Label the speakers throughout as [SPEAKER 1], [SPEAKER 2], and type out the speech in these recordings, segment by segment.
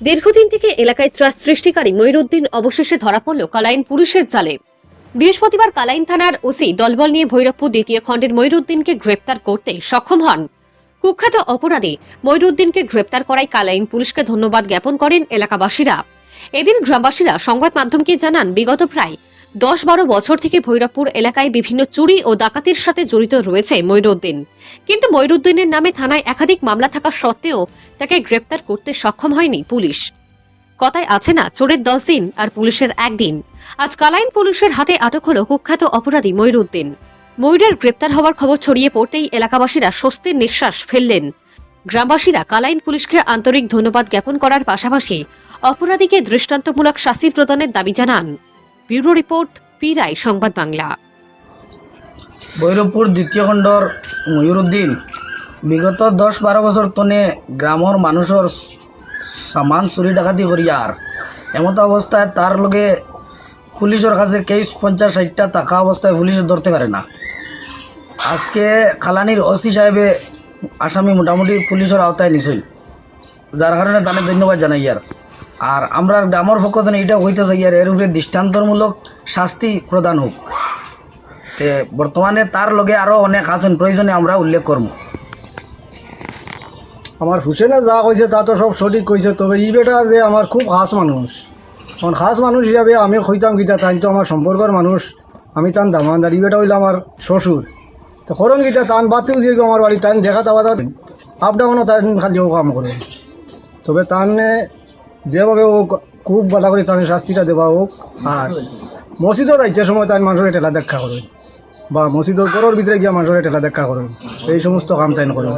[SPEAKER 1] দীর্ঘদিন থেকে এলাকায় ত্রাস সৃষ্টিকারী ময়ুরুদ্দিন অবশেষে ধরা পড়ল কালাইন পুলিশের জালে। বৃহস্পতিবার কালাইন থানার ওসি দলবল নিয়ে ভৈরবপুর দ্বিতীয় খণ্ডের ময়ুরুদ্দিনকে গ্রেপ্তার করতে সক্ষম হন। কুখ্যাত অপরাধী ময়ুরুদ্দিনকে গ্রেপ্তার করায় কালাইন পুলিশকে ধন্যবাদ জ্ঞাপন করেন এলাকাবাসীরা। এদিন গ্রামবাসীরা সংবাদ মাধ্যমকে জানান, বিগত প্রায় দশ বারো বছর থেকে ভৈরবপুর এলাকায় বিভিন্ন চুরি ও ডাকাতির সাথে জড়িত রয়েছে ময়ূরউদ্দিন কিন্তু ময়ূরউদ্দিনের নামে থানায় একাধিক মামলা থাকা সত্ত্বেও তাকে গ্রেপ্তার করতে সক্ষম হয়নি পুলিশ। কথায় আছে না, চোরের দশ দিন আর পুলিশের একদিন। আজ কালাইন পুলিশের হাতে আটক হল কুখ্যাত অপরাধী ময়ূরউদ্দিন ময়ূরের গ্রেপ্তার হওয়ার খবর ছড়িয়ে পড়তেই এলাকাবাসীরা স্বস্তির নিঃশ্বাস ফেললেন। গ্রামবাসীরা কালাইন পুলিশকে আন্তরিক ধন্যবাদ জ্ঞাপন করার পাশাপাশি অপরাধীকে দৃষ্টান্তমূলক শাস্তি প্রদানের দাবি জানান। ব্যুরো রিপোর্ট পিরাই সংবাদ বাংলা।
[SPEAKER 2] ভৈরবপুর দ্বিতীয় খণ্ডর ময়ূরউদ্দিন বিগত দশ বারো বছর তনে গ্রামের মানুষের সামান চুরি ডাকাতি করিয়ার এমতো অবস্থায় তার লগে পুলিশের কাছে কেস পঞ্চাশ ষাটটা টাকা অবস্থায় পুলিশে ধরতে পারে না। আজকে খালানির ওসি সাহেবে আসামি মোটামুটি পুলিশের আওতায় নিছিল। যার কারণে তাদের ধন্যবাদ জানাই আর আর আমরা গ্রামের পক্ষ থেকে এটা হইতে চাই, আর এর উপরে দৃষ্টান্তমূলক শাস্তি প্রদান হোক। তে বর্তমানে তার লগে আরও অনেক আছেন, প্রয়োজনে আমরা উল্লেখ করব।
[SPEAKER 3] আমার হুসেনে যা কইছে তা তো সব সঠিক কইছে, তবে ই বেটা যে আমার খুব খাস মানুষ। এখন খাস মানুষ হিসাবে আমি কইতাম গীতা তাই তো আমার সম্পর্কের মানুষ। আমি তান দামানদার, ই বেটা হইলে আমার শ্বশুর। তো করণ গীতা তান বাতেও যে আমার বাড়ি তান দেখা তাওয়া আপ ডাউনও তান খালিও কাম করে। তবে তানে যেভাবে ও খুব ভালো করে তান শাস্তিটা দেওয়া হোক আর মসজিদও যাইতে সময় তাই মানুষের ঠেলা দেখা করে বা মসজিদের ঘরের ভিতরে গিয়া মানুষের ঠেলা দেখা করে এই সমস্ত কাম তাই করে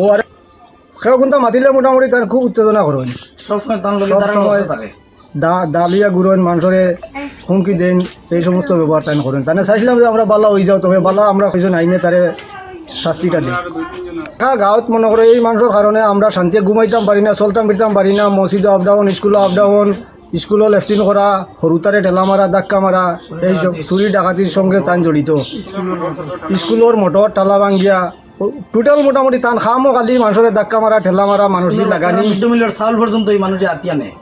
[SPEAKER 3] ও আরে সেও কিন্তু মাতিলে মোটামুটি তার খুব উত্তেজনা করেন।
[SPEAKER 2] সবসময়
[SPEAKER 3] দা ডালিয়া গুড়ন মানুষরে হুমকি দেন এই সমস্ত ব্যবহার তাই করেন। তাহলে চাইছিলাম যে আমরা বালা হয়ে যাও তবে বালা আমরা কিছু আইনে তারে শাস্তিটা দিই হ্যাঁ গাঁৱত মনে করে এই মানুষের কারণে আমরা শান্তিয়ে ঘুমাইতাম পারি না চলতাম ফিরতাম পারি না মসজিদে আপ ডাউন স্কুলে আপ ডাউন স্কুলও লেফটিন করা সরুতারে ঠেলা মারা ধাক্কা মারা এই সব চুরি ডাকাতির সঙ্গে তান জড়িত। স্কুলের মোটর টালা ভাঙ্গিয়া টোটাল মোটামুটি তান খামো কালি মানুষের ধাক্কা মারা ঠেলা মারা মানুষ লাগানি
[SPEAKER 2] মিড ডে মিলের চাউল পর্যন্ত এই মানুষে আতিয়া নেয়